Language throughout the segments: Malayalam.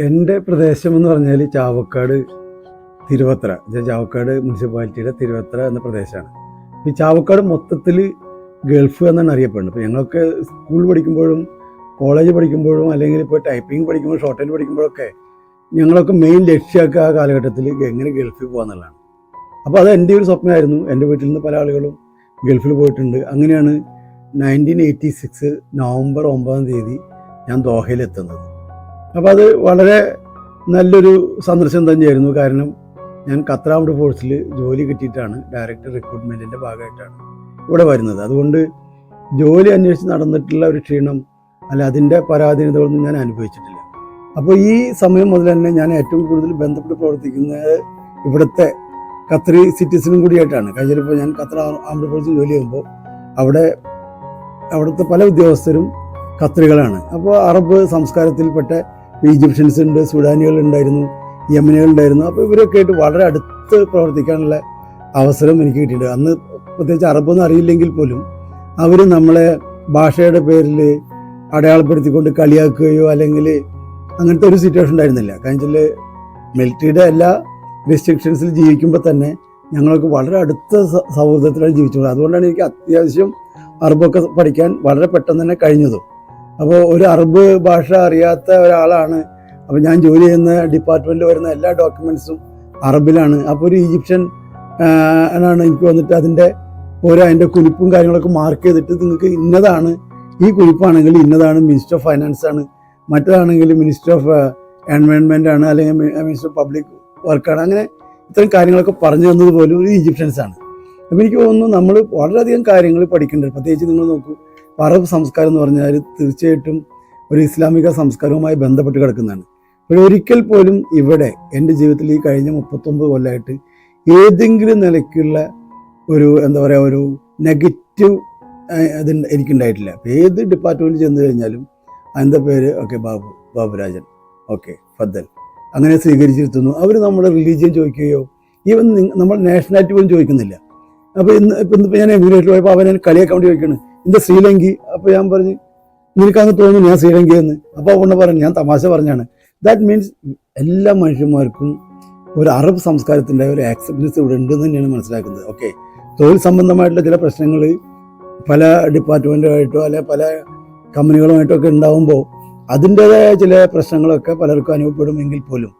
എന്റെ പ്രദേശം എന്ന് പറഞ്ഞാൽ ചാവക്കാട് തിരുവത്ര. ചാവക്കാട് മുനിസിപ്പാലിറ്റിയുടെ തിരുവത്ര എന്ന പ്രദേശമാണ്. ഈ ചാവക്കാട് മൊത്തത്തിൽ ഗൾഫ് എന്നാണ് അറിയപ്പെടുന്നത്. ഇപ്പോൾ ഞങ്ങളൊക്കെ സ്കൂൾ പഠിക്കുമ്പോഴും കോളേജ് പഠിക്കുമ്പോഴും അല്ലെങ്കിൽ ഇപ്പോൾ ടൈപ്പിംഗ് പഠിക്കുമ്പോഴും ഷോർട്ട് ഹാൻഡ് പഠിക്കുമ്പോഴൊക്കെ ഞങ്ങളൊക്കെ മെയിൻ ലക്ഷ്യമൊക്കെ ആ കാലഘട്ടത്തിൽ എങ്ങനെ ഗൾഫിൽ പോകാന്നുള്ളതാണ് അപ്പോൾ അത് എന്റെ ഒരു സ്വപ്നമായിരുന്നു. എന്റെ വീട്ടിൽ നിന്ന് പല ആളുകളും ഗൾഫിൽ പോയിട്ടുണ്ട്. അങ്ങനെയാണ് നയന്റീൻ എയ്റ്റി സിക്സ് നവംബർ ഒമ്പതാം തീയതി ഞാൻ ദോഹയിലെത്തുന്നത്. അപ്പോൾ അത് വളരെ നല്ലൊരു സന്ദർശനം തന്നെയായിരുന്നു. കാരണം ഞാൻ ഖത്തറാംഡ് ഫോഴ്സിൽ ജോലി കിട്ടിയിട്ടാണ് ഡയറക്ടർ റിക്രൂട്ട്മെന്റിന്റെ ഭാഗമായിട്ടാണ് ഇവിടെ വരുന്നത്. അതുകൊണ്ട് ജോലി അന്വേഷിച്ച് നടന്നിട്ടുള്ള ഒരു ക്ഷീണം അല്ല അതിന്റെ പരാധീനതകളൊന്നും ഞാൻ അനുഭവിച്ചിട്ടില്ല. അപ്പോൾ ഈ സമയം മുതൽ തന്നെ ഞാൻ ഏറ്റവും കൂടുതൽ ബന്ധപ്പെട്ട് പ്രവർത്തിക്കുന്നത് ഇവിടുത്തെ ഖത്തറി സിറ്റീസിനും കൂടിയായിട്ടാണ്. കഴിഞ്ഞപ്പോൾ ഞാൻ ഖത്തർ ആംഡ് ഫോഴ്സിൽ ജോലി ചെയ്യുമ്പോൾ അവിടെ അവിടുത്തെ പല ഉദ്യോഗസ്ഥരും ഖത്തറികളാണ് അപ്പോൾ അറബ് സംസ്കാരത്തിൽപ്പെട്ട ഈജിപ്ഷ്യൻസ് ഉണ്ട് സുഡാനികൾ ഉണ്ടായിരുന്നു യമനികൾ ഉണ്ടായിരുന്നു അപ്പോൾ ഇവരൊക്കെ ആയിട്ട് വളരെ അടുത്ത് പ്രവർത്തിക്കാനുള്ള അവസരം എനിക്ക് കിട്ടിയിട്ടുണ്ട്. അന്ന് പ്രത്യേകിച്ച് അറബൊന്നും അറിയില്ലെങ്കിൽ പോലും അവർ നമ്മളെ ഭാഷയുടെ പേരിൽ അടയാളപ്പെടുത്തിക്കൊണ്ട് കളിയാക്കുകയോ അല്ലെങ്കിൽ അങ്ങനത്തെ ഒരു സിറ്റുവേഷൻ ഉണ്ടായിരുന്നില്ല. കാരണം വെച്ചാൽ മിലിറ്ററിയുടെ എല്ലാ റെസ്ട്രിക്ഷൻസിൽ ജീവിക്കുമ്പോൾ തന്നെ ഞങ്ങൾക്ക് വളരെ അടുത്ത സൗഹൃദത്തിലാണ് ജീവിച്ചത് അതുകൊണ്ടാണ് എനിക്ക് അത്യാവശ്യം അറബൊക്കെ പഠിക്കാൻ വളരെ പെട്ടെന്ന് തന്നെ കഴിഞ്ഞതും. അപ്പോൾ ഒരു അറബ് ഭാഷ അറിയാത്ത ഒരാളാണ്. അപ്പോൾ ഞാൻ ജോലി ചെയ്യുന്ന ഡിപ്പാർട്ട്മെന്റിൽ വരുന്ന എല്ലാ ഡോക്യുമെന്റ്സും അറബിലാണ്. അപ്പോൾ ഒരു ഈജിപ്ഷ്യൻ ആണ് എനിക്ക് വന്നിട്ട് അതിന്റെ ഓരോ അതിന്റെ കുലിപ്പും കാര്യങ്ങളൊക്കെ മാർക്ക് ചെയ്തിട്ട് നിങ്ങൾക്ക് ഇന്നതാണ് ഈ കുലിപ്പാണെങ്കിൽ ഇന്നതാണ് മിനിസ്റ്റർ ഓഫ് ഫൈനാൻസ് ആണ്. മറ്റതാണെങ്കിൽ മിനിസ്റ്റർ ഓഫ് എൻവയോൺമെന്റ് ആണ് അല്ലെങ്കിൽ മിനിസ്റ്റർ ഓഫ് പബ്ലിക് വർക്കാണ് അങ്ങനെ ഇത്തരം കാര്യങ്ങളൊക്കെ പറഞ്ഞു തന്നത് പോലും ഒരു ഈജിപ്ഷ്യൻസ് ആണ് അപ്പോൾ എനിക്ക് തോന്നുന്നു നമ്മൾ വളരെയധികം കാര്യങ്ങൾ പഠിക്കേണ്ടത് പ്രത്യേകിച്ച് നിങ്ങൾ നോക്കൂ അറബ് സംസ്കാരം എന്ന് പറഞ്ഞാൽ തീർച്ചയായിട്ടും ഒരു ഇസ്ലാമിക സംസ്കാരവുമായി ബന്ധപ്പെട്ട് കിടക്കുന്നതാണ്. പക്ഷേ ഒരിക്കൽ പോലും ഇവിടെ എന്റെ ജീവിതത്തിൽ ഈ കഴിഞ്ഞ മുപ്പത്തൊമ്പത് കൊല്ലമായിട്ട് ഏതെങ്കിലും നിലയ്ക്കുള്ള ഒരു എന്താ പറയുക ഒരു നെഗറ്റീവ് അത് എനിക്കുണ്ടായിട്ടില്ല. അപ്പോൾ ഏത് ഡിപ്പാർട്ട്മെന്റിൽ ചെന്ന് കഴിഞ്ഞാലും അതിന്റെ പേര് ഓക്കെ ബാബു ബാബുരാജൻ. ഓക്കെ ഫദ്ദൽ. അങ്ങനെ സ്വീകരിച്ചിരുത്തുന്നു. അവർ നമ്മുടെ റിലീജിയൻ ചോദിക്കുകയോ ഈവൻ നമ്മൾ നാഷണാലിറ്റി പോലും ചോദിക്കുന്നില്ല. അപ്പോൾ ഇന്ന് ഇപ്പം ഞാൻ എമിഗ്രേറ്റ് പോയപ്പോൾ അവൻ എന്നെ കളിയാക്കാൻ വേണ്ടി ചോദിക്കുകയാണ്. എന്താ ശ്രീലങ്കി. അപ്പോൾ ഞാൻ പറഞ്ഞു നിനക്കങ്ങ് തോന്നുന്നു ഞാൻ ശ്രീലങ്കി എന്ന് അപ്പോൾ അവണ്ണ പറഞ്ഞു ഞാൻ തമാശ പറഞ്ഞാണ്. ദാറ്റ് മീൻസ് എല്ലാ മനുഷ്യന്മാർക്കും ഒരു അറബ് സംസ്കാരത്തിന്റെ ഒരു ആക്സെപ്റ്റൻസ് ഇവിടെ ഉണ്ടെന്ന് തന്നെയാണ് മനസ്സിലാക്കുന്നത്. ഓക്കെ തൊഴിൽ സംബന്ധമായിട്ടുള്ള ചില പ്രശ്നങ്ങൾ പല ഡിപ്പാർട്ട്മെന്റുമായിട്ടോ അല്ലെ പല കമ്പനികളുമായിട്ടോ ഒക്കെ ഉണ്ടാവുമ്പോൾ അതിന്റെതായ ചില പ്രശ്നങ്ങളൊക്കെ പലർക്കും അനുഭവപ്പെടുമെങ്കിൽ പോലും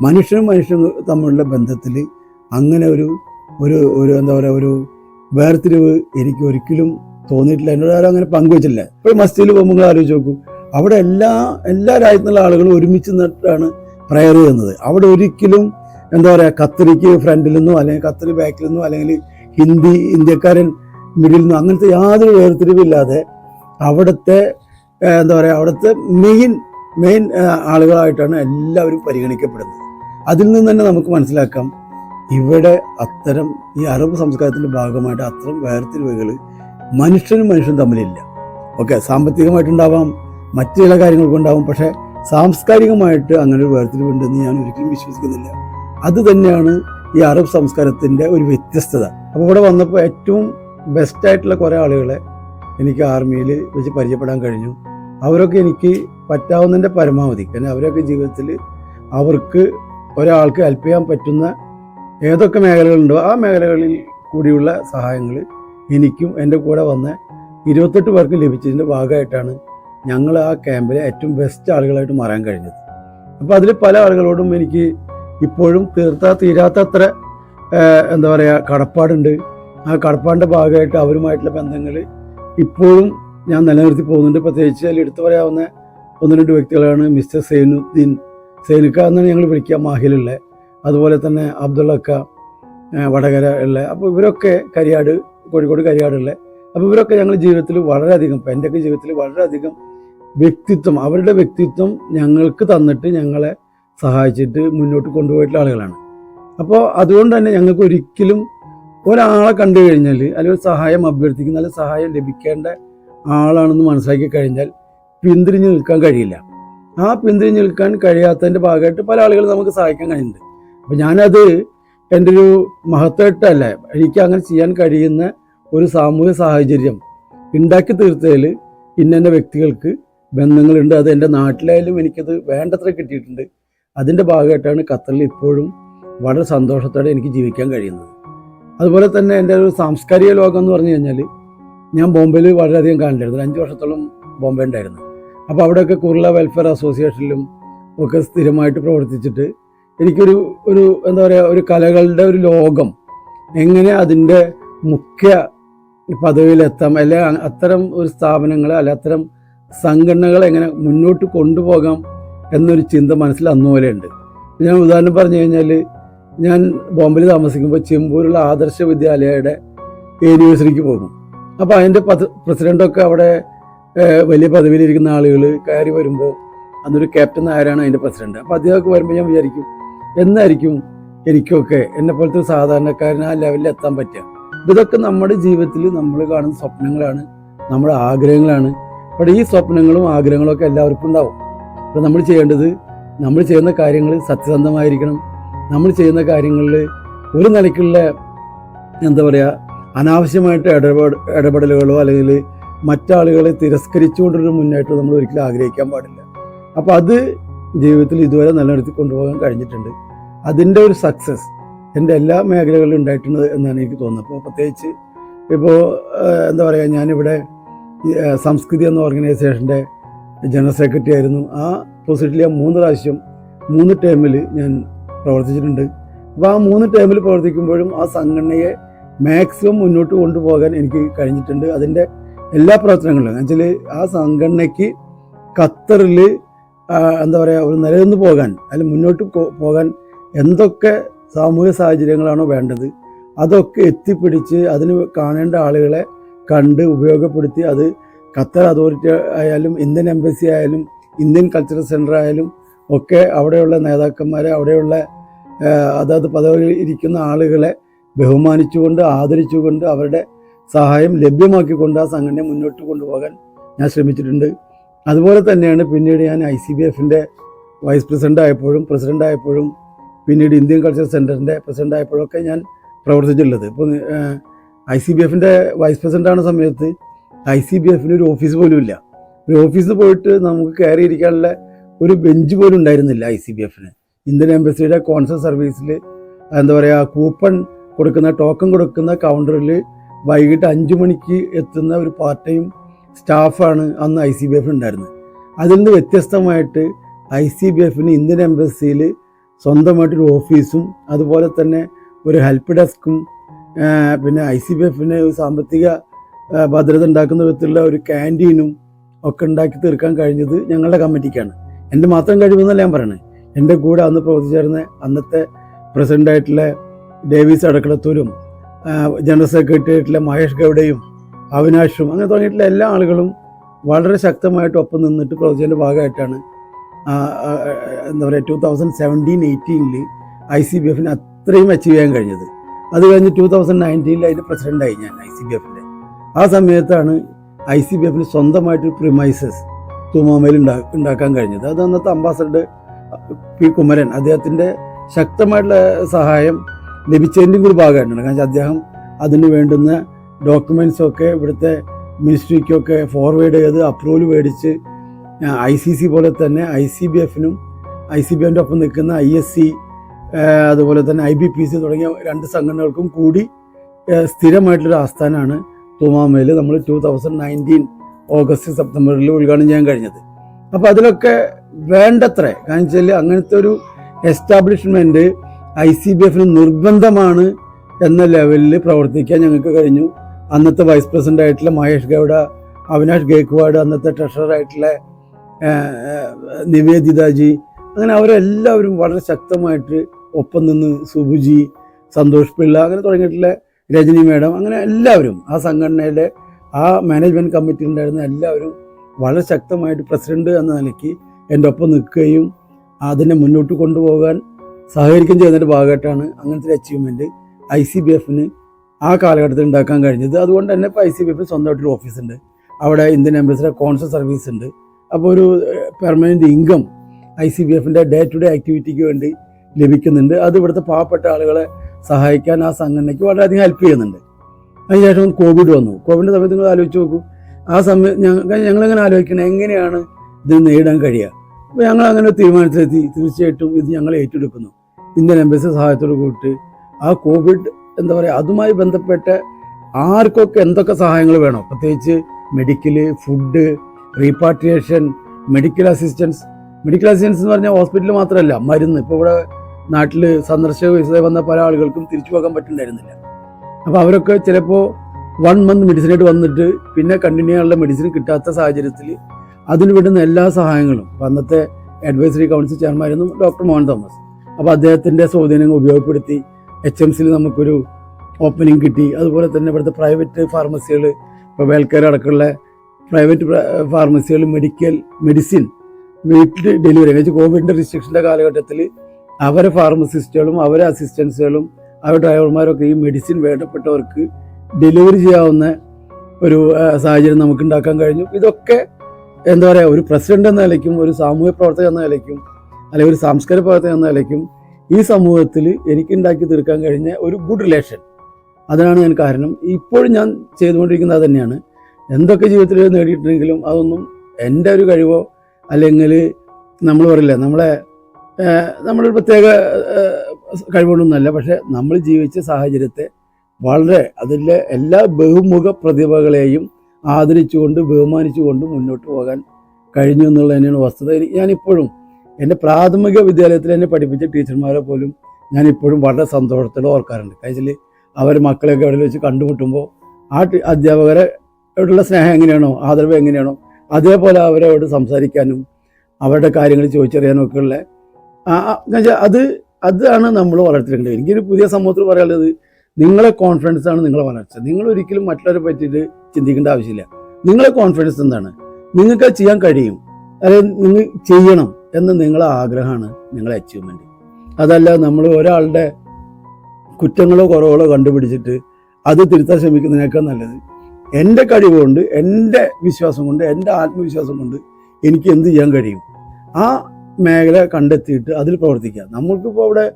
മനുഷ്യനും മനുഷ്യനും തമ്മിലുള്ള ബന്ധത്തിൽ അങ്ങനെ ഒരു ഒരു ഒരു എന്താ പറയുക ഒരു വേർതിരിവ് എനിക്ക് ഒരിക്കലും തോന്നിയിട്ടില്ല. എന്നോട് ആരും അങ്ങനെ പങ്കുവച്ചില്ല. ഇപ്പോൾ മസ്ജിദിൽ പോകുമ്പോൾ ആലോചിച്ച് നോക്കും. അവിടെ എല്ലാ എല്ലാ രാജ്യത്തുള്ള ആളുകളും ഒരുമിച്ച് നിന്നിട്ടാണ് പ്രയർ ചെയ്യുന്നത്. അവിടെ ഒരിക്കലും എന്താ പറയുക ഖത്തറിക്ക് ഫ്രണ്ടിൽ നിന്നോ അല്ലെങ്കിൽ ഖത്തറി ബാക്കിൽ നിന്നോ അല്ലെങ്കിൽ ഹിന്ദി ഇന്ത്യക്കാരൻ മിഡിൽ നിന്നോ അങ്ങനത്തെ യാതൊരു വേർതിരിവില്ലാതെ അവിടുത്തെ എന്താ പറയുക അവിടുത്തെ മെയിൻ മെയിൻ ആളുകളായിട്ടാണ് എല്ലാവരും പരിഗണിക്കപ്പെടുന്നത്. അതിൽ നിന്ന് തന്നെ നമുക്ക് മനസ്സിലാക്കാം ഇവിടെ അത്തരം ഈ അറബ് സംസ്കാരത്തിന്റെ ഭാഗമായിട്ട് അത്തരം വേർതിരിവുകൾ മനുഷ്യനും മനുഷ്യനും തമ്മിലില്ല. ഓക്കെ സാമ്പത്തികമായിട്ടുണ്ടാവാം മറ്റു ചില കാര്യങ്ങൾക്കുണ്ടാവും പക്ഷേ സാംസ്കാരികമായിട്ട് അങ്ങനെ ഒരു വേർതിരിവുണ്ടെന്ന് ഞാൻ ഒരിക്കലും വിശ്വസിക്കുന്നില്ല. അത് തന്നെയാണ് ഈ അറബ് സംസ്കാരത്തിന്റെ ഒരു വ്യത്യസ്തത. അപ്പോൾ ഇവിടെ വന്നപ്പോൾ ഏറ്റവും ബെസ്റ്റായിട്ടുള്ള കുറേ ആളുകളെ എനിക്ക് ആർമിയിൽ വെച്ച് പരിചയപ്പെടാൻ കഴിഞ്ഞു. അവരൊക്കെ എനിക്ക് പറ്റാവുന്നതിന്റെ പരമാവധി. കാരണം അവരൊക്കെ ജീവിതത്തിൽ അവർക്ക് ഒരാൾക്ക് ഹെൽപ്പ് ചെയ്യാൻ പറ്റുന്ന ഏതൊക്കെ മേഖലകളുണ്ടോ ആ മേഖലകളിൽ കൂടിയുള്ള സഹായങ്ങൾ എനിക്കും എന്റെ കൂടെ വന്ന ഇരുപത്തെട്ട് പേർക്ക് ലഭിച്ചതിന്റെ ഭാഗമായിട്ടാണ് ഞങ്ങൾ ആ ക്യാമ്പിലെ ഏറ്റവും ബെസ്റ്റ് ആളുകളായിട്ട് മാറാൻ കഴിഞ്ഞത്. അപ്പോൾ അതിൽ പല ആളുകളോടും എനിക്ക് ഇപ്പോഴും തീർത്താ തീരാത്തത്ര എന്താ പറയുക കടപ്പാടുണ്ട്. ആ കടപ്പാടിന്റെ ഭാഗമായിട്ട് അവരുമായിട്ടുള്ള ബന്ധങ്ങൾ ഇപ്പോഴും ഞാൻ നിലനിർത്തി പോകുന്നുണ്ട്. പ്രത്യേകിച്ച് അതിൽ എടുത്തു പറയാവുന്ന ഒന്ന് രണ്ട് വ്യക്തികളാണ് മിസ്റ്റർ സൈനുദ്ദീൻ സൈനുക്ക എന്നാണ് ഞങ്ങൾ വിളിക്കുക മാഹിലുള്ള. അതുപോലെ തന്നെ അബ്ദുള്ളക്ക വടകര ഉള്ള. അപ്പോൾ ഇവരൊക്കെ കരിയാട് കോഴിക്കോട് കരിയാടുള്ള അപ്പോൾ ഇവരൊക്കെ ഞങ്ങളുടെ ജീവിതത്തിൽ വളരെയധികം ഇപ്പം എന്റെയൊക്കെ ജീവിതത്തിൽ വളരെയധികം വ്യക്തിത്വം അവരുടെ വ്യക്തിത്വം ഞങ്ങൾക്ക് തന്നിട്ട് ഞങ്ങളെ സഹായിച്ചിട്ട് മുന്നോട്ട് കൊണ്ടുപോയിട്ടുള്ള ആളുകളാണ്. അപ്പോൾ അതുകൊണ്ട് തന്നെ ഞങ്ങൾക്ക് ഒരിക്കലും ഒരാളെ കണ്ടു കഴിഞ്ഞാൽ അല്ലെങ്കിൽ സഹായം അഭ്യർത്ഥിക്കുന്ന അല്ലെങ്കിൽ സഹായം ലഭിക്കേണ്ട ആളാണെന്ന് മനസ്സിലാക്കി കഴിഞ്ഞാൽ പിന്തിരിഞ്ഞ് നിൽക്കാൻ കഴിയില്ല. ആ പിന്തിരിഞ്ഞ് നിൽക്കാൻ കഴിയാത്തതിന്റെ ഭാഗമായിട്ട് പല ആളുകളും നമുക്ക് സഹായിക്കാൻ കഴിയുന്നുണ്ട്. അപ്പോൾ ഞാനത് എന്റെ ഒരു മഹത്തായിട്ടല്ല എനിക്ക് അങ്ങനെ ചെയ്യാൻ കഴിയുന്ന ഒരു സാമൂഹ്യ സാഹചര്യം ഉണ്ടാക്കി തീർത്തതിൽ ഇന്നെ വ്യക്തികൾക്ക് ബന്ധങ്ങളുണ്ട്. അത് എന്റെ നാട്ടിലായാലും എനിക്കത് വേണ്ടത്ര കിട്ടിയിട്ടുണ്ട്. അതിന്റെ ഭാഗമായിട്ടാണ് ഖത്തറിൽ ഇപ്പോഴും വളരെ സന്തോഷത്തോടെ എനിക്ക് ജീവിക്കാൻ കഴിയുന്നത്. അതുപോലെ തന്നെ എന്റെ ഒരു സാംസ്കാരിക ലോകം എന്ന് പറഞ്ഞു കഴിഞ്ഞാൽ ഞാൻ ബോംബെയിൽ വളരെയധികം കാണില്ലായിരുന്നു ഒരു അഞ്ച് വർഷത്തോളം ബോംബെ ഉണ്ടായിരുന്നു. അപ്പോൾ അവിടെയൊക്കെ കുർള വെൽഫെയർ അസോസിയേഷനിലും ഒക്കെ സ്ഥിരമായിട്ട് പ്രവർത്തിച്ചിട്ട് എനിക്കൊരു ഒരു എന്താ പറയുക ഒരു കലകളുടെ ഒരു ലോകം. എങ്ങനെ അതിന്റെ മുഖ്യ പദവിയിലെത്താം അല്ലെ അത്തരം ഒരു സ്ഥാപനങ്ങൾ അല്ലെ അത്തരം സംഘടനകളെ എങ്ങനെ മുന്നോട്ട് കൊണ്ടുപോകാം എന്നൊരു ചിന്ത മനസ്സിൽ അന്നുപോലെ ഉണ്ട് ഞാൻ ഉദാഹരണം പറഞ്ഞു കഴിഞ്ഞാൽ ഞാൻ ബോംബെയിൽ താമസിക്കുമ്പോൾ ചെമ്പൂരുള്ള ആദർശ വിദ്യാലയയുടെ യൂണിവേഴ്സിറ്റിക്ക് പോകും. അപ്പോൾ അതിന്റെ പ്രസിഡന്റൊക്കെ അവിടെ വലിയ പദവിയിലിരിക്കുന്ന ആളുകൾ കയറി വരുമ്പോൾ അന്നൊരു ക്യാപ്റ്റൻ നായരാണ് അതിന്റെ പ്രസിഡന്റ്? അപ്പോൾ അദ്ദേഹമൊക്കെ വരുമ്പോൾ ഞാൻ വിചാരിക്കും എന്നായിരിക്കും എനിക്കൊക്കെ എന്നെ പോലത്തെ ഒരു സാധാരണക്കാരന് ആ ലെവലിൽ എത്താൻ പറ്റുക. ഇതൊക്കെ നമ്മുടെ ജീവിതത്തിൽ നമ്മൾ കാണുന്ന സ്വപ്നങ്ങളാണ് നമ്മുടെ ആഗ്രഹങ്ങളാണ്. അപ്പോൾ ഈ സ്വപ്നങ്ങളും ആഗ്രഹങ്ങളും ഒക്കെ എല്ലാവർക്കും ഉണ്ടാവും. അപ്പോൾ നമ്മൾ ചെയ്യേണ്ടത് നമ്മൾ ചെയ്യുന്ന കാര്യങ്ങൾ സത്യസന്ധമായിരിക്കണം. നമ്മൾ ചെയ്യുന്ന കാര്യങ്ങളിൽ ഒരു നിലയ്ക്കുള്ള എന്താ പറയുക അനാവശ്യമായിട്ട് ഇടപെട ഇടപെടലുകളോ അല്ലെങ്കിൽ മറ്റാളുകളെ തിരസ്കരിച്ചുകൊണ്ടൊരു മുന്നേറ്റം നമ്മൾ ഒരിക്കലും ആഗ്രഹിക്കാൻ പാടില്ല. അപ്പോൾ അത് ജീവിതത്തിൽ ഇതുവരെ നിലനിർത്തി കൊണ്ടുപോകാൻ കഴിഞ്ഞിട്ടുണ്ട്. അതിന്റെ ഒരു സക്സസ് എന്റെ എല്ലാ മേഖലകളിലും ഉണ്ടായിട്ടുണ്ട് എന്നാണ് എനിക്ക് തോന്നുന്നത്. അപ്പോൾ പ്രത്യേകിച്ച് ഇപ്പോൾ എന്താ പറയുക ഞാനിവിടെ സംസ്കൃതി എന്ന ഓർഗനൈസേഷന്റെ ജനറൽ സെക്രട്ടറി ആയിരുന്നു. ആ പൊസിഷനിൽ ഞാൻ മൂന്ന് പ്രാവശ്യം മൂന്ന് ടേമിൽ ഞാൻ പ്രവർത്തിച്ചിട്ടുണ്ട്. അപ്പോൾ ആ മൂന്ന് ടേമിൽ പ്രവർത്തിക്കുമ്പോഴും ആ സംഘടനയെ മാക്സിമം മുന്നോട്ട് കൊണ്ടുപോകാൻ എനിക്ക് കഴിഞ്ഞിട്ടുണ്ട്. അതിന്റെ എല്ലാ പ്രവർത്തനങ്ങളിലും എന്ന് വെച്ചാൽ ആ സംഘടനയ്ക്ക് ഖത്തറിൽ എന്താ പറയുക ഒരു നിലനിന്ന് പോകാൻ അല്ലെങ്കിൽ മുന്നോട്ട് പോകാൻ എന്തൊക്കെ സാമൂഹ്യ സാഹചര്യങ്ങളാണോ വേണ്ടത് അതൊക്കെ എത്തിപ്പിടിച്ച് അതിന് കാണേണ്ട ആളുകളെ കണ്ട് ഉപയോഗപ്പെടുത്തി അത് ഖത്തർ അതോറിറ്റി ആയാലും ഇന്ത്യൻ എംബസി ആയാലും ഇന്ത്യൻ കൾച്ചറൽ സെന്റർ ആയാലും ഒക്കെ അവിടെയുള്ള നേതാക്കന്മാരെ അവിടെയുള്ള അതാത് പദവിയിൽ ഇരിക്കുന്ന ആളുകളെ ബഹുമാനിച്ചുകൊണ്ട് ആദരിച്ചുകൊണ്ട് അവരുടെ സഹായം ലഭ്യമാക്കിക്കൊണ്ട് ആ സംഘടനയെ മുന്നോട്ട് കൊണ്ടുപോകാൻ ഞാൻ ശ്രമിച്ചിട്ടുണ്ട്. അതുപോലെ തന്നെയാണ് പിന്നീട് ഞാൻ ഐ സി ബി എഫിന്റെ വൈസ് പ്രസിഡന്റ് ആയപ്പോഴും പ്രസിഡന്റ് ആയപ്പോഴും പിന്നീട് ഇന്ത്യൻ കൾച്ചർ സെന്ററിന്റെ പ്രസിഡന്റ് ആയപ്പോഴൊക്കെ ഞാൻ പ്രവർത്തിച്ചിട്ടുള്ളത്. ഇപ്പോൾ ഐ സി ബി എഫിന്റെ വൈസ് പ്രസിഡന്റ് ആണ് സമയത്ത് ഐ സി ബി എഫിന് ഒരു ഓഫീസ് പോലും ഇല്ല. ഒരു ഓഫീസിൽ പോയിട്ട് നമുക്ക് കയറി ഇരിക്കാനുള്ള ഒരു ബെഞ്ച് പോലും ഉണ്ടായിരുന്നില്ല ഐ സി ബി എഫിന്. ഇന്ത്യൻ എംബസിയുടെ കോൺസൽ സർവീസിൽ എന്താ പറയുക കൂപ്പൺ കൊടുക്കുന്ന ടോക്കൺ കൊടുക്കുന്ന കൗണ്ടറിൽ വൈകിട്ട് അഞ്ച് മണിക്ക് എത്തുന്ന ഒരു പാർട്ട് ടൈം സ്റ്റാഫാണ് അന്ന് ഐ സി ബി എഫ് ഉണ്ടായിരുന്നത്. അതിൽ നിന്ന് വ്യത്യസ്തമായിട്ട് ഐ സി ബി എഫിന് ഇന്ത്യൻ എംബസിയിൽ സ്വന്തമായിട്ടൊരു ഓഫീസും അതുപോലെ തന്നെ ഒരു ഹെൽപ്പ് ഡെസ്കും പിന്നെ ഐ സി ബി എഫിന് സാമ്പത്തിക ഭദ്രത ഉണ്ടാക്കുന്ന വിധത്തിലുള്ള ഒരു ക്യാന്റീനും ഒക്കെ ഉണ്ടാക്കി തീർക്കാൻ കഴിഞ്ഞത് ഞങ്ങളുടെ കമ്മിറ്റിക്കാണ്. എന്റെ മാത്രം കഴിവെന്നല്ല ഞാൻ പറയണേ. എന്റെ കൂടെ അന്ന് പ്രവർത്തിച്ചിരുന്ന അന്നത്തെ പ്രസിഡന്റായിട്ടുള്ള ഡേവിസ് അടക്കളത്തൂരും ജനറൽ സെക്രട്ടറി ആയിട്ടുള്ള മഹേഷ് ഗൗഡയും അവിനാഷും അങ്ങനെ തുടങ്ങിയിട്ടുള്ള എല്ലാ ആളുകളും വളരെ ശക്തമായിട്ട് ഒപ്പം നിന്നിട്ട് പ്രവർത്തിച്ചതിന്റെ ഭാഗമായിട്ടാണ് എന്താ പറയുക ടു തൗസൻഡ് സെവന്റീൻ എയ്റ്റീനിൽ ഐ സി ബി എഫിന് അത്രയും അച്ചീവ് ചെയ്യാൻ കഴിഞ്ഞത്. അത് കഴിഞ്ഞ് ടു തൗസൻഡ് നയന്റീനിൽ അതിന്റെ പ്രസിഡന്റായി ഞാൻ ഐ സി ബി എഫിന്റെ ആ സമയത്താണ് ഐ സി ബി എഫിന് സ്വന്തമായിട്ടൊരു പ്രിമൈസസ് തുമാമയിൽ ഉണ്ടാ ഉണ്ടാക്കാൻ കഴിഞ്ഞത്. അത് അന്നത്തെ അംബാസഡർ പി കുമരൻ അദ്ദേഹത്തിന്റെ ശക്തമായിട്ടുള്ള സഹായം ലഭിച്ചതിന്റെ ഒരു ഭാഗമായിട്ടാണ്. കാരണം അദ്ദേഹം അതിന് വേണ്ടുന്ന ഡോക്യുമെൻസൊക്കെ ഇവിടുത്തെ മിനിസ്ട്രിക്കൊക്കെ ഫോർവേഡ് ചെയ്ത് അപ്രൂവൽ മേടിച്ച് ഐ സി സി പോലെ തന്നെ ഐ സി ബി എഫിനും ഐ സി ബി എഫിന്റെ ഒപ്പം നിൽക്കുന്ന ഐ എസ് സി അതുപോലെ തന്നെ ഐ ബി പി സി തുടങ്ങിയ രണ്ട് സംഘടനകൾക്കും കൂടി സ്ഥിരമായിട്ടുള്ള സ്ഥിരമായിട്ടുള്ളൊരു ആസ്ഥാനമാണ് തുമാമയിൽ നമ്മൾ ടൂ തൗസൻഡ് നയന്റീൻ ഓഗസ്റ്റ് സെപ്റ്റംബറിൽ ഉദ്ഘാടനം ചെയ്യാൻ കഴിഞ്ഞത്. അപ്പോൾ അതിലൊക്കെ വേണ്ടത്ര? കാരണം വെച്ചാൽ അങ്ങനത്തെ ഒരു എസ്റ്റാബ്ലിഷ്മെന്റ് ഐ സി ബി എഫിന് നിർബന്ധമാണ് എന്ന ലെവലിൽ പ്രവർത്തിക്കാൻ ഞങ്ങൾക്ക് കഴിഞ്ഞു. അന്നത്തെ വൈസ് പ്രസിഡന്റ് ആയിട്ടുള്ള മഹേഷ് ഗൗഡ അവിനാഷ് ഗേക്വാഡ് അന്നത്തെ ആ, നിവേദിതാജി അങ്ങനെ അവരെല്ലാവരും വളരെ ശക്തമായിട്ട് ഒപ്പം നിന്ന് സുബുജി സന്തോഷ് പിള്ള അങ്ങനെ തുടങ്ങിയിട്ടുള്ള രജനി മേഡം അങ്ങനെ എല്ലാവരും ആ സംഘടനയുടെ ആ മാനേജ്മെന്റ് കമ്മിറ്റി ഉണ്ടായിരുന്ന എല്ലാവരും വളരെ ശക്തമായിട്ട് പ്രസിഡന്റ് എന്ന നിലയ്ക്ക് എന്റെ ഒപ്പം നിൽക്കുകയും അതിനെ മുന്നോട്ട് കൊണ്ടുപോകാൻ സഹകരിക്കുകയും ചെയ്യുന്നതിന്റെ ഭാഗമായിട്ടാണ് അങ്ങനത്തെ ഒരു അച്ചീവ്മെന്റ് ഐ സി ബി എഫിന് ആ കാലഘട്ടത്തിൽ ഉണ്ടാക്കാൻ കഴിഞ്ഞത്. അതുകൊണ്ട് തന്നെ ഇപ്പോൾ ഐ സി ബി എഫിന് സ്വന്തമായിട്ടൊരു ഓഫീസുണ്ട് അവിടെ ഇന്ത്യൻ എംബസിയുടെ കോൺസൽ സർവീസ് ഉണ്ട്. അപ്പോൾ ഒരു permanent income I C B എഫിന്റെ ഡേ ടു ഡേ ആക്ടിവിറ്റിക്ക് വേണ്ടി ലഭിക്കുന്നുണ്ട്. അത് ഇവിടുത്തെ പാവപ്പെട്ട ആളുകളെ സഹായിക്കാൻ ആ സംഘടനയ്ക്ക് വളരെയധികം ഹെൽപ്പ് ചെയ്യുന്നുണ്ട്. അതിനുശേഷം കോവിഡ് വന്നു. കോവിഡിന്റെ സമയത്ത് നിങ്ങൾ ആലോചിച്ച് നോക്കൂ. ആ സമയം ഞങ്ങൾ ഞങ്ങളിങ്ങനെ ആലോചിക്കണം? എങ്ങനെയാണ് ഇത് നേടാൻ കഴിയുക? അപ്പോൾ ഞങ്ങൾ അങ്ങനെ തീരുമാനത്തിലെത്തി. തീർച്ചയായിട്ടും ഇത് ഞങ്ങൾ ഏറ്റെടുക്കുന്നു. ഇന്ത്യൻ എംബസി സഹായത്തോട് കൂട്ടി ആ കോവിഡ് എന്താ പറയുക അതുമായി ബന്ധപ്പെട്ട ആർക്കൊക്കെ എന്തൊക്കെ സഹായങ്ങൾ വേണം? പ്രത്യേകിച്ച് medical food repatriation medical assistance medical assistance എന്ന് പറഞ്ഞാൽ ഹോസ്പിറ്റലിൽ മാത്രമല്ല മരുന്ന്. ഇപ്പോൾ ഇവിടെ നാട്ടിൽ സന്ദർശക വിസ വന്ന പല ആളുകൾക്കും തിരിച്ചു പോകാൻ പറ്റുന്നുണ്ടായിരുന്നില്ല. അപ്പോൾ അവരൊക്കെ ചിലപ്പോൾ വൺ മന്ത് മെഡിസിനായിട്ട് വന്നിട്ട് പിന്നെ കണ്ടിന്യൂ ചെയ്യാനുള്ള മെഡിസിൻ കിട്ടാത്ത സാഹചര്യത്തിൽ അതിന് വിടുന്ന എല്ലാ സഹായങ്ങളും. അപ്പോൾ അന്നത്തെ അഡ്വൈസറി കൗൺസിൽ ചെയർമാനായിരുന്നു ഡോക്ടർ മോഹൻ തോമസ്. അപ്പോൾ അദ്ദേഹത്തിന്റെ സ്വാധീനങ്ങൾ ഉപയോഗപ്പെടുത്തി എച്ച് എം സിയിൽ നമുക്കൊരു ഓപ്പനിങ് കിട്ടി. അതുപോലെ തന്നെ ഇവിടുത്തെ പ്രൈവറ്റ് ഫാർമസികൾ ഇപ്പോൾ വേൽക്കയർ അടക്കമുള്ള പ്രൈവറ്റ് ഫാർമസികൾ മെഡിക്കൽ മെഡിസിൻ വീട്ടിൽ ഡെലിവറി. എന്ന് വെച്ചാൽ കോവിഡിന്റെ റിസ്ട്രിക്ഷന്റെ കാലഘട്ടത്തിൽ അവരെ ഫാർമസിസ്റ്റുകളും അവരെ അസിസ്റ്റൻസുകളും അവരുടെ ഡ്രൈവർമാരൊക്കെ ഈ മെഡിസിൻ വേണ്ടപ്പെട്ടവർക്ക് ഡെലിവറി ചെയ്യാവുന്ന ഒരു സാഹചര്യം നമുക്ക് ഉണ്ടാക്കാൻ കഴിഞ്ഞു. ഇതൊക്കെ എന്താ പറയുക ഒരു പ്രസിഡന്റ് എന്ന നിലയ്ക്കും ഒരു സാമൂഹ്യ പ്രവർത്തകൻ എന്ന നിലയ്ക്കും അല്ലെങ്കിൽ ഒരു സാംസ്കാരിക പ്രവർത്തകൻ എന്ന നിലയ്ക്കും ഈ സമൂഹത്തിൽ എനിക്ക് ഉണ്ടാക്കി തീർക്കാൻ കഴിഞ്ഞ ഒരു ഗുഡ് റിലേഷൻ അതിനാണ് ഞാൻ കാരണം. ഇപ്പോഴും ഞാൻ ചെയ്തുകൊണ്ടിരിക്കുന്നത് തന്നെയാണ്. എന്തൊക്കെ ജീവിതത്തിൽ നേടിയിട്ടുണ്ടെങ്കിലും അതൊന്നും എന്റെ ഒരു കഴിവോ അല്ലെങ്കിൽ നമ്മൾ പറയില്ല നമ്മളെ നമ്മളൊരു പ്രത്യേക കഴിവുകൊണ്ടൊന്നുമല്ല പക്ഷെ നമ്മൾ ജീവിച്ച സാഹചര്യത്തെ വളരെ അതിലെ എല്ലാ ബഹുമുഖ പ്രതിഭകളെയും ആദരിച്ചുകൊണ്ട് ബഹുമാനിച്ചുകൊണ്ട് മുന്നോട്ട് പോകാൻ കഴിഞ്ഞു എന്നുള്ളത് തന്നെയാണ് വസ്തുത. ഞാനിപ്പോഴും എന്റെ പ്രാഥമിക വിദ്യാലയത്തിൽ എന്നെ പഠിപ്പിച്ച ടീച്ചർമാരെ പോലും ഞാനിപ്പോഴും വളരെ സന്തോഷത്തോടെ ഓർക്കാറുണ്ട്. കാഴ്ചയിൽ അവർ മക്കളെയൊക്കെ അവിടെ വെച്ച് കണ്ടുമുട്ടുമ്പോൾ ആ അധ്യാപകരെ ോടുള്ള സ്നേഹം എങ്ങനെയാണോ ആദരവ് എങ്ങനെയാണോ അതേപോലെ അവരോട് സംസാരിക്കാനും അവരുടെ കാര്യങ്ങൾ ചോദിച്ചറിയാനും ഒക്കെ ഉള്ള അത് അതാണ് നമ്മൾ വളർത്തിയിട്ടുള്ളത് എനിക്കൊരു പുതിയ സമൂഹത്തിൽ പറയാനുള്ളത് നിങ്ങളെ കോൺഫിഡൻസ് ആണ് നിങ്ങളെ വളർച്ച. നിങ്ങൾ ഒരിക്കലും മറ്റുള്ളവരെ പറ്റിയിട്ട് ചിന്തിക്കേണ്ട ആവശ്യമില്ല. നിങ്ങളെ കോൺഫിഡൻസ് എന്താണ്? നിങ്ങൾക്ക് ചെയ്യാൻ കഴിയും. അതായത് നിങ്ങൾ ചെയ്യണം എന്ന് നിങ്ങളെ ആഗ്രഹമാണ് നിങ്ങളെ അച്ചീവ്മെന്റ് അതല്ല നമ്മൾ ഒരാളുടെ കുറ്റങ്ങളോ കുറവുകളോ കണ്ടുപിടിച്ചിട്ട് അത് തിരുത്താൻ ശ്രമിക്കുന്നതിനേക്കാൾ നല്ലത് എന്റെ കഴിവ് കൊണ്ട് എന്റെ വിശ്വാസം കൊണ്ട് എന്റെ ആത്മവിശ്വാസം കൊണ്ട് എനിക്ക് എന്ത് ചെയ്യാൻ കഴിയും? ആ മേഖല കണ്ടെത്തിയിട്ട് അതിൽ പ്രവർത്തിക്കുക നമ്മൾക്കിപ്പോൾ അവിടെ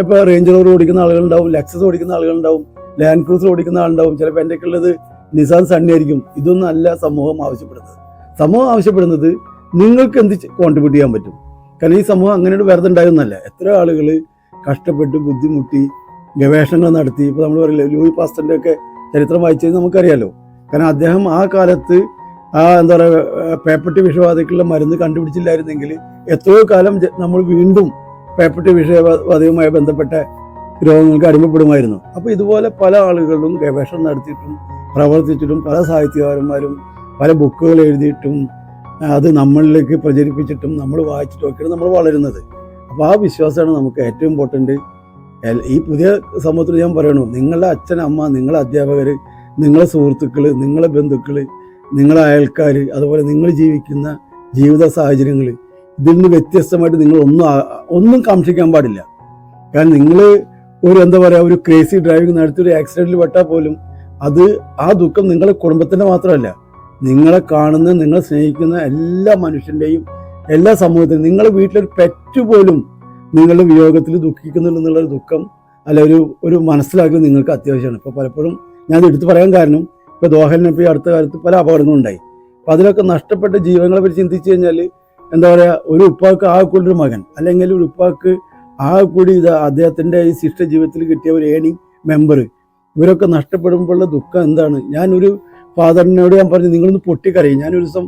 ഇപ്പോൾ റേഞ്ച് റോവർ ഓടിക്കുന്ന ആളുകളുണ്ടാവും ലക്സസ് ഓടിക്കുന്ന ആളുകളുണ്ടാവും ലാൻഡ് ക്രൂസർ ഓടിക്കുന്ന ആളുണ്ടാവും. ചിലപ്പോൾ എന്റെ ഉള്ളത് നിസാൻ സണ്ണി ആയിരിക്കും. ഇതൊന്നും അല്ല സമൂഹം ആവശ്യപ്പെടുന്നത്. സമൂഹം ആവശ്യപ്പെടുന്നത് നിങ്ങൾക്ക് എന്ത് കോൺട്രിബ്യൂട്ട് ചെയ്യാൻ പറ്റും. കാരണം ഈ സമൂഹം അങ്ങനെ വെറുതെ ഉണ്ടായിരുന്നല്ല എത്ര ആളുകൾ കഷ്ടപ്പെട്ട് ബുദ്ധിമുട്ടി ഗവേഷണങ്ങൾ നടത്തി. ഇപ്പോൾ നമ്മൾ പറയില്ല ലൂയി പാസ്റ്ററിന്റെ ഒക്കെ ചരിത്രം വായിച്ചത് നമുക്കറിയാലോ. കാരണം അദ്ദേഹം ആ കാലത്ത് ആ എന്താ പറയുക പേപ്പട്ടി വിഷബാധയ്ക്കുള്ള മരുന്ന് കണ്ടുപിടിച്ചില്ലായിരുന്നെങ്കിൽ എത്രയോ കാലം നമ്മൾ വീണ്ടും പേപ്പട്ടി വിഷബാധയുമായി ബന്ധപ്പെട്ട രോഗങ്ങൾക്ക് അടിമപ്പെടുമായിരുന്നു. അപ്പോൾ ഇതുപോലെ പല ആളുകളും ഗവേഷണം നടത്തിയിട്ടും പ്രവർത്തിച്ചിട്ടും പല സാഹിത്യകാരന്മാരും പല ബുക്കുകൾ എഴുതിയിട്ടും അത് നമ്മളിലേക്ക് പ്രചരിപ്പിച്ചിട്ടും നമ്മൾ വായിച്ചിട്ടും ഒക്കെയാണ് നമ്മൾ വളരുന്നത്. അപ്പോൾ ആ വിശ്വാസമാണ് നമുക്ക് ഏറ്റവും ഇമ്പോർട്ടന്റ് ഈ പുതിയ സമൂഹത്തിൽ ഞാൻ പറയണു നിങ്ങളുടെ അച്ഛൻ അമ്മ നിങ്ങളുടെ അധ്യാപകർ നിങ്ങളെ സുഹൃത്തുക്കൾ നിങ്ങളെ ബന്ധുക്കൾ നിങ്ങളെ അയൽക്കാർ അതുപോലെ നിങ്ങൾ ജീവിക്കുന്ന ജീവിത സാഹചര്യങ്ങൾ ഇതിൽ നിന്ന് വ്യത്യസ്തമായിട്ട് നിങ്ങൾ ഒന്നും ഒന്നും കാക്ഷിക്കാൻ പാടില്ല. കാരണം നിങ്ങൾ ഒരു എന്താ പറയുക ഒരു ക്രേസി ഡ്രൈവിംഗ് നടത്തി ഒരു ആക്സിഡന്റിൽ പെട്ടാൽ പോലും അത് ആ ദുഃഖം നിങ്ങളുടെ കുടുംബത്തിന്റെ മാത്രമല്ല. നിങ്ങളെ കാണുന്ന നിങ്ങളെ സ്നേഹിക്കുന്ന എല്ലാ മനുഷ്യന്റെയും എല്ലാ സമൂഹത്തിനും നിങ്ങളുടെ വീട്ടിലൊരു പെറ്റ് പോലും നിങ്ങളുടെ വിയോഗത്തിൽ ദുഃഖിക്കുന്നുണ്ടെന്നുള്ളൊരു ദുഃഖം അല്ല ഒരു ഒരു മനസ്സിലാക്കൽ നിങ്ങൾക്ക് അത്യാവശ്യമാണ്. ഇപ്പോൾ പലപ്പോഴും ഞാൻ എടുത്തു പറയാൻ കാരണം ഇപ്പോൾ ദോഹലിന് ഇപ്പോൾ അടുത്ത കാലത്ത് പല അപകടങ്ങളും ഉണ്ടായി. അപ്പോൾ അതിലൊക്കെ നഷ്ടപ്പെട്ട ജീവങ്ങളെ പറ്റി ചിന്തിച്ചു കഴിഞ്ഞാൽ എന്താ പറയുക ഒരു ഉപ്പാക്ക് ആ മകൻ അല്ലെങ്കിൽ ഒരു ഉപ്പാക്ക് ആ കൂടി ഇത് അദ്ദേഹത്തിന്റെ ഈ ശിഷ്ട ജീവിതത്തിൽ കിട്ടിയ ഒരു ഏണി മെമ്പർ ഇവരൊക്കെ നഷ്ടപ്പെടുമ്പോഴുള്ള ദുഃഖം എന്താണ്? ഞാനൊരു ഫാദറിനോട് ഞാൻ പറഞ്ഞു നിങ്ങളൊന്ന് പൊട്ടിക്കരയും. ഞാനൊരു ദിവസം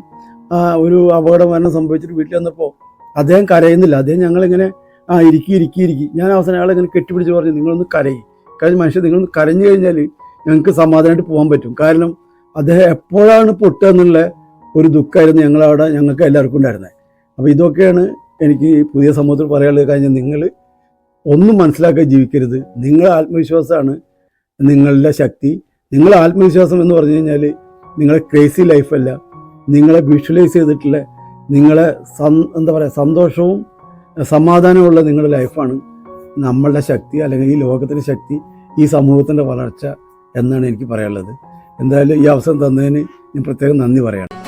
ഒരു അപകട മരണം സംഭവിച്ചിട്ട് വീട്ടിൽ വന്നപ്പോൾ അദ്ദേഹം കരയുന്നില്ല. അദ്ദേഹം ഞങ്ങളിങ്ങനെ ആ ഇരിക്കി ഇരിക്കി ഇരിക്കി. ഞാൻ അവസാനം അയാളെ ഇങ്ങനെ കെട്ടിപ്പിടിച്ച് പറഞ്ഞു നിങ്ങളൊന്ന് കരയും. കാരണം മനുഷ്യൻ നിങ്ങളൊന്ന് കരഞ്ഞു കഴിഞ്ഞാൽ ഞങ്ങൾക്ക് സമാധാനമായിട്ട് പോകാൻ പറ്റും. കാരണം അദ്ദേഹം എപ്പോഴാണ് പൊട്ടുക എന്നുള്ള ഒരു ദുഃഖമായിരുന്നു ഞങ്ങളവിടെ ഞങ്ങൾക്ക് എല്ലാവർക്കും ഉണ്ടായിരുന്നത്. അപ്പോൾ ഇതൊക്കെയാണ് എനിക്ക് പുതിയ സമൂഹത്തിൽ പറയാനുള്ളത്. കാര്യം നിങ്ങൾ ഒന്നും മനസ്സിലാക്കാൻ ജീവിക്കരുത്. നിങ്ങളുടെ ആത്മവിശ്വാസമാണ് നിങ്ങളുടെ ശക്തി. നിങ്ങളുടെ ആത്മവിശ്വാസം എന്ന് പറഞ്ഞു കഴിഞ്ഞാൽ നിങ്ങളെ ക്രേസി ലൈഫല്ല നിങ്ങളെ വിഷ്വലൈസ് ചെയ്തിട്ടുള്ള നിങ്ങളെ എന്താ പറയുക സന്തോഷവും സമാധാനമുള്ള നിങ്ങളുടെ ലൈഫാണ് നമ്മളുടെ ശക്തി അല്ലെങ്കിൽ ഈ ലോകത്തിന്റെ ശക്തി ഈ സമൂഹത്തിന്റെ വളർച്ച. എന്നാണ് എനിക്ക് പറയാനുള്ളത്. എന്തായാലും ഈ അവസരം തന്നതിന് ഞാൻ പ്രത്യേകം നന്ദി പറയണം.